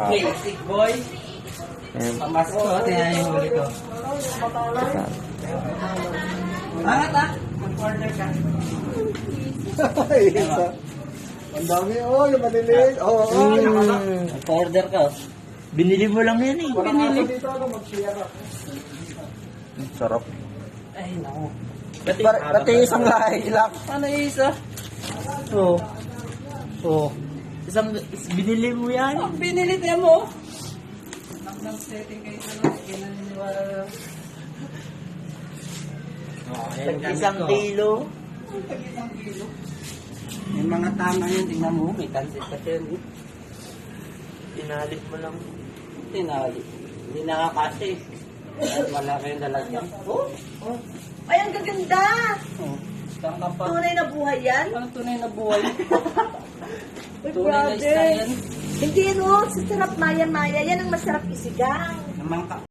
Okay, stick boy. Ayan. Pamasok ko, tingnan yung huli ko. Angat ah. Mag-order ka. Isa. Ang dami, oh, yung maliliit. Oo, oh, oh. Mm. Mag-order ka. Binili mo lang yan eh. Ano, mag-share ka. Sarap. Ay, naku. Pati, pati isang lahi lang. Ano isa? So, so, isang, is- binili mo yan. Ang binili niya mo. Nang setting kayo sa lang. Hindi na niniwala lang. Oh, ayan, Isang kilo. Isang kilo. May mga tama yun. Tingnan mo. May tansit pa siya. yun. Inalit mo lang. Tinali. Hindi nakakasya eh. Kahit Malaki yung lalagyan. Oh, oh, Ay, ang gaganda! oh. Tunay na buhay yan? Parang tunay na buhay. Uy, yan. Hindi yan, oh. Sa sarap maya-maya. Yan ang masarap isigang. Namang ka.